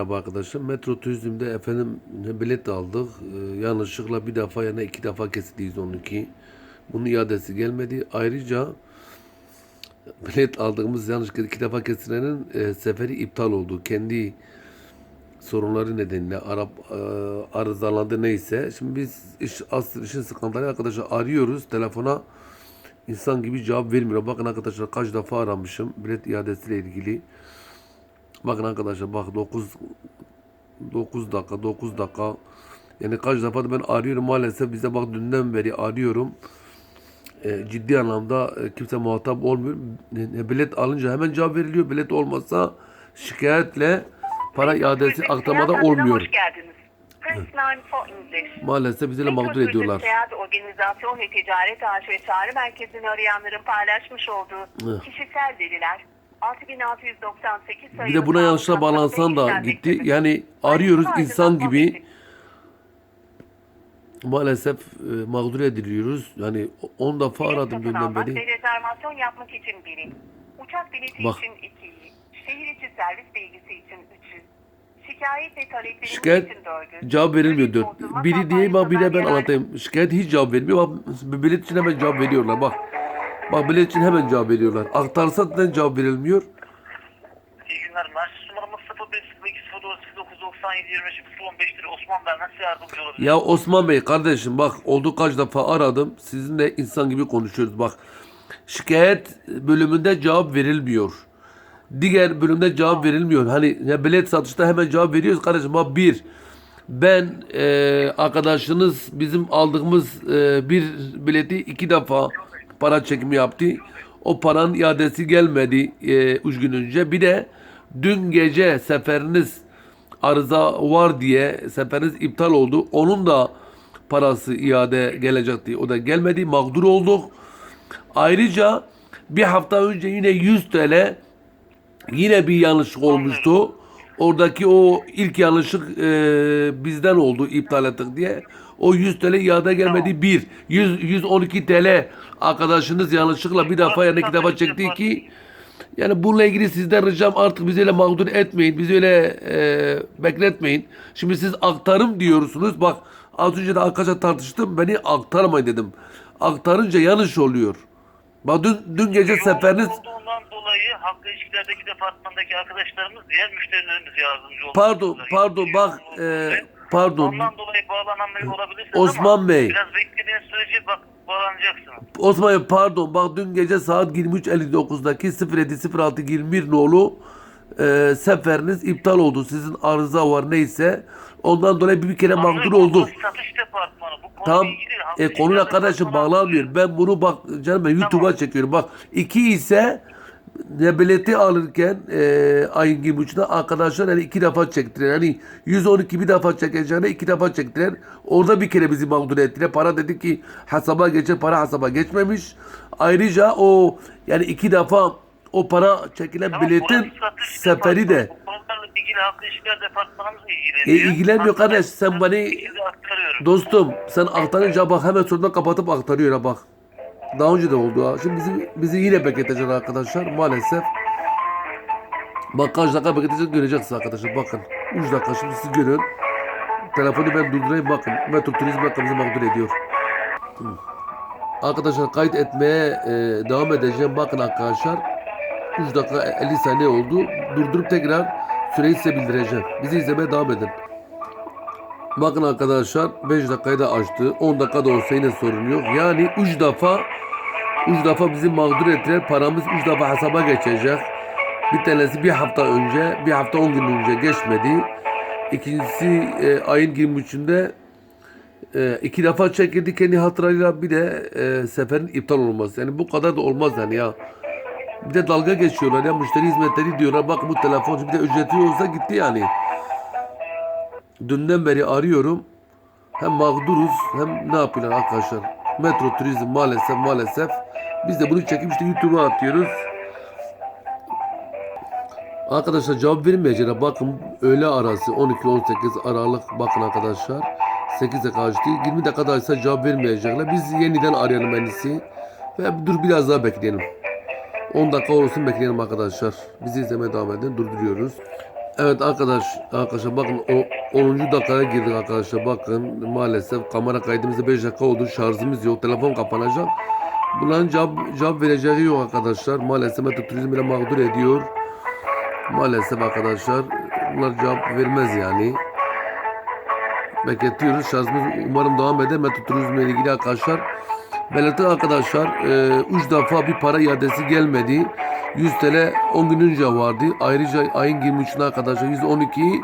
Merhaba arkadaşlar. Metro Turizm'de efendim bilet aldık. Ee, yanlışlıkla bir defa yana iki defa kesildi 112. Bunun iadesi gelmedi. Ayrıca bilet aldığımız yanlışlıkla iki defa kesilenin e, seferi iptal oldu. Kendi sorunları nedeniyle Arap e, arızalandı neyse. Şimdi biz iş, asıl işin sıkıntıları arkadaşlar arıyoruz telefona insan gibi cevap vermiyor. Bakın arkadaşlar kaç defa aramışım bilet iadesiyle ilgili. Bakın arkadaşlar bak 9 9 dakika 9 dakika. Yani kaç defa da ben arıyorum maalesef. Bize bak dünden beri arıyorum. E, ciddi anlamda e, kimse muhatap olmuyor. E, bilet alınca hemen cevap veriliyor. Bilet olmazsa şikayetle para iadesi aktarmada olmuyor. Hoş geldiniz. Press 9 for English. maalesef bizi de mağdur ediyorlar. Seyahat Organizasyon ve Ticaret AŞ ve Çağrı Merkezi'ni arayanların paylaşmış olduğu kişisel veriler 6698 sayılı bir de buna yanlışla bağlansan da gitti yani arıyoruz insan gibi maalesef e, mağdur ediliyoruz yani 10 defa aradım dünden almak beri ve rezervasyon yapmak için biri. Uçak bileti Bak. için ikiyi. Şehir içi servis bilgisi için üçü. Şikayet ve talepleriniz Şikayet için dördü. cevap verilmiyor Kredi dört. bozulma Biri diye bak bir de ben anlatayım. Şikayet hiç cevap vermiyor. Bak bilet için hemen cevap veriyorlar bak. Bak bilet için hemen cevap veriyorlar. Aktarsa neden cevap verilmiyor? İyi günler. Mersis numaramız 0502 09 97 25 015 lira. Osman ben nasıl yardımcı olabilirim? Ya Osman Bey kardeşim bak oldu kaç defa aradım. Sizinle insan gibi konuşuyoruz bak. Şikayet bölümünde cevap verilmiyor. Diğer bölümde cevap verilmiyor. Hani ya bilet satışta hemen cevap veriyoruz kardeşim. Bak bir ben e, arkadaşınız bizim aldığımız e, bir bileti iki defa para çekimi yaptı. O paranın iadesi gelmedi e, üç gün önce. Bir de dün gece seferiniz arıza var diye seferiniz iptal oldu. Onun da parası iade gelecekti. O da gelmedi. Mağdur olduk. Ayrıca bir hafta önce yine 100 TL yine bir yanlışlık olmuştu. Oradaki o ilk yanlışlık e, bizden oldu iptal ettik diye. O 100 TL iade gelmedi. Bir. 100, 112 TL arkadaşınız yanlışlıkla bir defa yani iki defa çekti ki yani bununla ilgili sizden ricam artık bizi öyle mağdur etmeyin. Bizi öyle e, bekletmeyin. Şimdi siz aktarım diyorsunuz. Bak az önce de arkadaşlar tartıştım. Beni aktarmayın dedim. Aktarınca yanlış oluyor. Bak dün, dün gece seferiniz haklı ilişkilerdeki departmandaki arkadaşlarımız diğer müşterilerimiz yardımcı olmak Pardon, üzere. pardon, bak, e, pardon. Ondan dolayı bağlanamıyor olabilirsiniz Osman ama Bey. biraz beklediğiniz sürece bak bağlanacaksınız. Osman Bey, pardon bak dün gece saat 23.59'daki 07.06.21 nolu e, seferiniz iptal oldu. Sizin arıza var neyse. Ondan dolayı bir kere mağdur Anlıyorum, olduk. bu Satış departmanı bu Tam e, konuyla kardeşim bağlanmıyor. Ben bunu bak canım ben YouTube'a çekiyorum. Bak iki ise ne bileti alırken e, ayın 23'ünde arkadaşlar yani iki defa çektiler. Yani 112 bir defa çekeceğine iki defa çektiler. Orada bir kere bizi mağdur ettiler. Para dedi ki hesaba geçer para hesaba geçmemiş. Ayrıca o yani iki defa o para çekilen Tamam, biletin seferi de e, ilgilenmiyor kardeş. Sen ben bana bu şekilde aktarıyorum. Dostum sen aktarınca bak hemen sonunda kapatıp aktarıyor bak. Daha önce de oldu ha. Şimdi bizi, bizi yine bekletecek arkadaşlar maalesef. Bak kaç dakika bekletecek göreceksiniz arkadaşlar bakın. 3 dakika şimdi siz görün. Telefonu ben durdurayım bakın. Metro Turizm bizi mağdur ediyor. Arkadaşlar kayıt etmeye e, devam edeceğim. Bakın arkadaşlar. 3 dakika 50 saniye oldu. Durdurup tekrar süreyi size bildireceğim. Bizi izlemeye devam edin. Bakın arkadaşlar 5 dakikayı da açtı. 10 dakika da olsa yine sorun yok. Yani 3 defa 3 defa bizi mağdur ettiler. Paramız 3 defa hesaba geçecek. Bir tanesi bir hafta önce, bir hafta 10 gün önce geçmedi. İkincisi e, ayın 23'ünde e, iki defa çekildi kendi hatırıyla bir de e, seferin iptal olması. Yani bu kadar da olmaz yani ya. Bir de dalga geçiyorlar ya müşteri hizmetleri diyorlar. Bak bu telefon bir de ücreti olsa gitti yani. Dünden beri arıyorum. Hem mağduruz hem ne yapıyorlar arkadaşlar. Metro turizm maalesef maalesef. Biz de bunu çekip işte YouTube'a atıyoruz. Arkadaşlar cevap vermeyeceğine bakın öğle arası 12-18 Aralık bakın arkadaşlar. 8'e kaçtı. 20 dakikada ise cevap vermeyecekler. Biz yeniden arayalım en iyisi. Ve dur biraz daha bekleyelim. 10 dakika olsun bekleyelim arkadaşlar. Bizi izlemeye devam edin. Durduruyoruz. Evet arkadaş, arkadaşlar bakın o 10. dakikaya girdik arkadaşlar bakın maalesef kamera kaydımızda 5 dakika oldu şarjımız yok telefon kapanacak. Bunların cevap, cevap vereceği yok arkadaşlar maalesef Metro Turizm bile mağdur ediyor. Maalesef arkadaşlar bunlar cevap vermez yani. Bekletiyoruz şarjımız umarım devam eder Metro Turizm ile ilgili arkadaşlar. Belirtin arkadaşlar e, 3 defa bir para iadesi gelmedi. 100 TL 10 gün önce vardı. Ayrıca ayın 23'üne arkadaşlar 112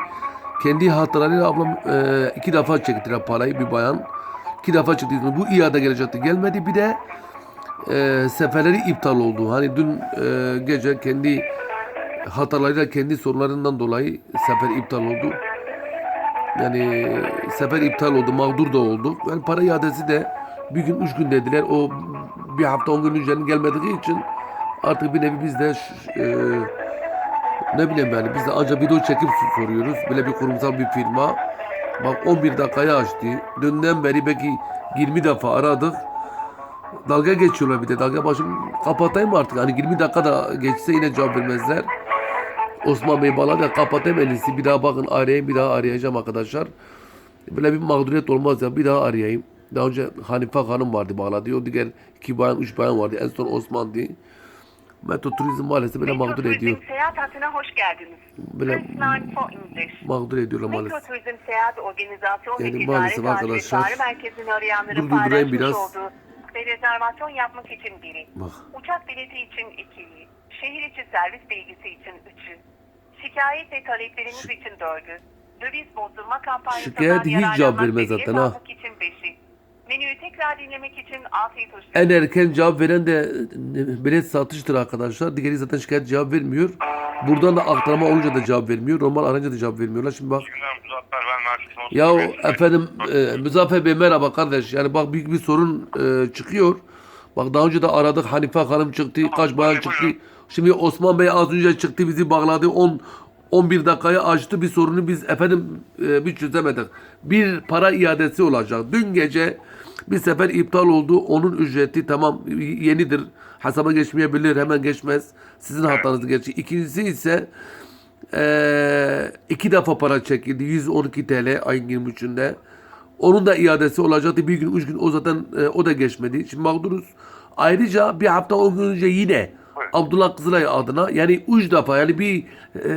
kendi hatırlarıyla ablam e, iki defa çektiler parayı bir bayan. İki defa çekti. Bu iade gelecekti. Gelmedi. Bir de e, seferleri iptal oldu. Hani dün e, gece kendi hatalarıyla kendi sorunlarından dolayı sefer iptal oldu. Yani sefer iptal oldu, mağdur da oldu. Yani para iadesi de bir gün, üç gün dediler. O bir hafta, on gün öncenin gelmediği için artık bir nevi biz de e, ne bileyim yani biz de ancak video çekip soruyoruz. Böyle bir kurumsal bir firma. Bak 11 dakikaya açtı. Dünden beri belki 20 defa aradık. Dalga geçiyorlar bir de. Dalga başım kapatayım artık? Hani 20 dakika da geçse yine cevap vermezler. Osman Bey bana da kapatayım en iyisi. Bir daha bakın arayayım bir daha arayacağım arkadaşlar. Böyle bir mağduriyet olmaz ya bir daha arayayım. Daha önce Hanife Hanım vardı bağladı. O diğer iki bayan, üç bayan vardı. En son Osman'dı. Metro Turizm maalesef böyle Metro mağdur Turizm ediyor. seyahat hattına hoş geldiniz. Böyle Press 9 for English. mağdur ediyorlar Metro maalesef. Turizm Seyahat Organizasyon Yani ve Ticaret maalesef Takip arkadaşlar, Çağrı Merkezi'ni arayanların dur, durdurayım paylaşmış biraz. olduğu ve rezervasyon yapmak için biri. Bak. Uçak bileti için ikiyi. Şehir içi servis bilgisi için üçü. Şikayet ve talepleriniz için dördü. Döviz bozdurma kampanyasından Şikayet hiç cevap yararlanmak vermez ve zaten ha. için beşi. Menüyü tekrar dinlemek için afiyet olsun. En erken cevap veren de e, bilet satıştır arkadaşlar. Diğeri zaten şikayet cevap vermiyor. Buradan da aktarma olunca da cevap vermiyor. Normal arayınca da cevap vermiyorlar. Şimdi bak. Muzaffer ben Ya efendim e, Muzaffer Bey merhaba kardeş. Yani bak büyük bir sorun e, çıkıyor. Bak daha önce de aradık. Hanife Hanım çıktı. Kaç bayan çıktı. buyurun. Şimdi Osman Bey az önce çıktı bizi bağladı. 10 11 dakikayı açtı. Bir sorunu biz efendim e, bir çözemedik. Bir para iadesi olacak. Dün gece bir sefer iptal oldu. Onun ücreti tamam yenidir. Hesaba geçmeyebilir. Hemen geçmez. Sizin hatanız geçti. İkincisi ise ee, iki defa para çekildi. 112 TL ayın 23'ünde. Onun da iadesi olacaktı. Bir gün, üç gün o zaten e, o da geçmedi. Şimdi mağduruz. Ayrıca bir hafta on gün önce yine Abdullah Kızılay adına yani üç defa yani bir e,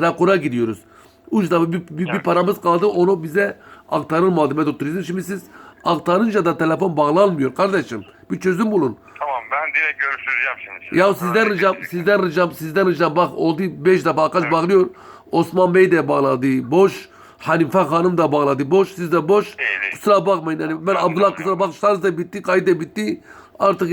rakora gidiyoruz. Üç defa bir, bir, bir paramız kaldı onu bize aktarılmadı Metro Turizm. Şimdi siz aktarınca da telefon bağlanmıyor kardeşim. Bir çözüm bulun. Tamam ben direkt görüştüreceğim şimdi. Ya sizden ricam, sizden ricam, sizden ricam bak oldu 5 defa arkadaş bağlıyor. Osman Bey de bağladı boş. Hanife Hanım da bağladı boş. Siz de boş. İyi. Kusura bakmayın. Yani ben Abdullah kusura bak şarj da bitti, kayıt da bitti. Artık